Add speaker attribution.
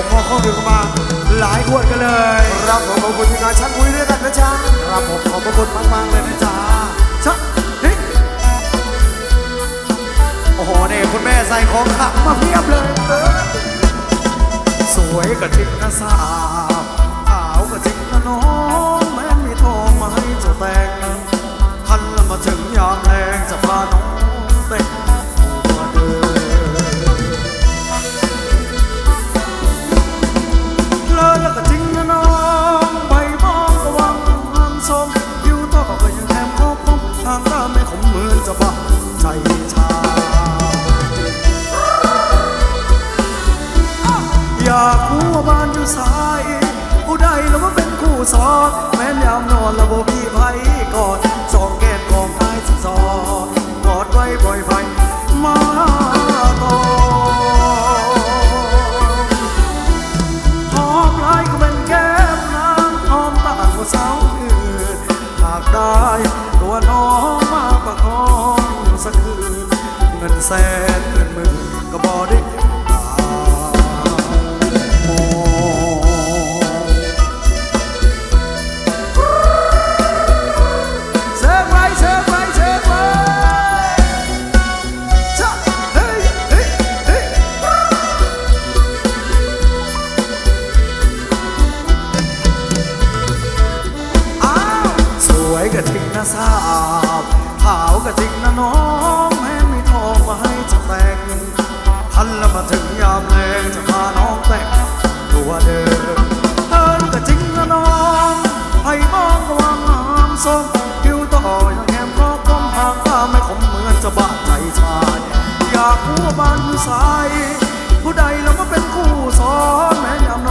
Speaker 1: ผมพอข้อมือเข้ามา หลายขวดกันเลยรับผมขอบคุณทีมงานช่างมุ้ยด้วยกันนะจ๊ะรับผมขอบพระคุณมากๆเลยนะจ๊ะชักนี่โอ้โหเนี่คุณแม่ใส่ของขับมาเพียบเลย สวยกระทิงนะสาว อยากรู้ว่บ้านอยู่สายผู้ใดแล้วว่าเป็นคู่สอนแม้นยามนอนแล้วบ่มีไผกอดสองแก้มกองท้ายสิสอกอดไว้ปล่อยไฟมาต่อหอมลายก็เป็นแก้มนางหอมตาดกว่าสาวอื่นหากได้ตัวน้องมาประคองสักคืนเงินแสนเงินหมื่นก็บอได้ สวยกะจริงนะสาวขาวกะจริงนะน้องแม้มีทองมาให้จะแต่งทันแล้วมาถึงยามแรงจะพาน้องแต่งตัวเดิมเอินกะจริงนะน้องให้มองระวังงามส้มคิ้วต่อยังแง้มครอบก้มหางตาไม่คมเหมือนจะบาดใจชายอยากรู้ว่าบ้านอยู่สายผู้ใดแล้วมาเป็นคู่สอนแม้ยาม